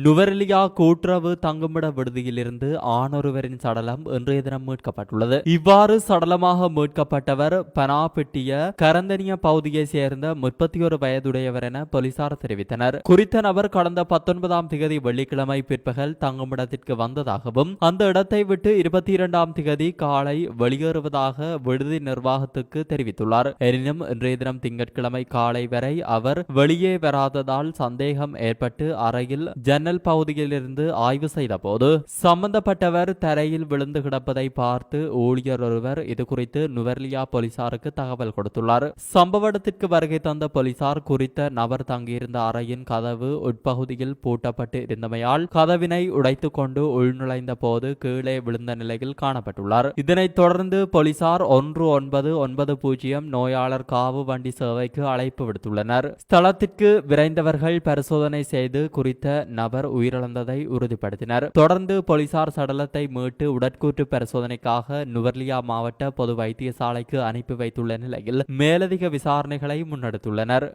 நுவரெலியா கூட்டுறவு தங்குமிட விடுதியிலிருந்து ஆணொருவரின் சடலம் இன்றைய தினம் மீட்கப்பட்டுள்ளது. இவ்வாறு சடலமாக மீட்கப்பட்டவர் பனாபெட்டிய கரந்தனிய பகுதியை சேர்ந்த முப்பத்தி ஒரு வயதுடையவர் என போலீசார் தெரிவித்தனர். குறித்த நபர் கடந்த பத்தொன்பதாம் திகதி வெள்ளிக்கிழமை பிற்பகல் தங்குமிடத்திற்கு வந்ததாகவும் அந்த இடத்தை விட்டு இருபத்தி இரண்டாம் திகதி காலை வெளியேறுவதாக விடுதி நிர்வாகத்துக்கு தெரிவித்துள்ளார். எனினும் இன்றைய தினம் திங்கட்கிழமை காலை வரை அவர் வெளியே வராததால் சந்தேகம் ஏற்பட்டு அறையில் ஜன்னல் பகுதியிலிருந்து ஆய்வு செய்தபோது சம்பந்தப்பட்டவர் தரையில் விழுந்து கிடப்பதை பார்த்து ஊழியர் ஒருவர் இதுகுறித்து நுவர்லியா போலீசாருக்கு தகவல் கொடுத்துள்ளார். சம்பவ இடத்திற்கு வருகை தந்த போலீசார் குறித்த நபர் தங்கியிருந்த அறையின் கதவு உட்பகுதியில் பூட்டப்பட்டு இருந்தமையால் கதவினை உடைத்துக் கொண்டு உள்நுழைந்த போது கீழே விழுந்த நிலையில் காணப்பட்டுள்ளார். இதனைத் தொடர்ந்து போலீசார் ஒன்று ஒன்பது ஒன்பது பூஜ்ஜியம் நோயாளர் காவு வண்டி சேவைக்கு அழைப்பு விடுத்துள்ளனர். ஸ்தலத்திற்கு விரைந்தவர்கள் பரிசோதனை செய்து குறித்த நபர் நபர் உயிரிழந்ததை உறுதிப்படுத்தினர். தொடர்ந்து போலீசார் சடலத்தை மீட்டு உடற்கூற்று பரிசோதனைக்காக நுவர்லியா மாவட்ட பொது வைத்தியசாலைக்கு அனுப்பி வைத்துள்ள நிலையில் மேலதிக விசாரணைகளை முன்னெடுத்துள்ளனர்.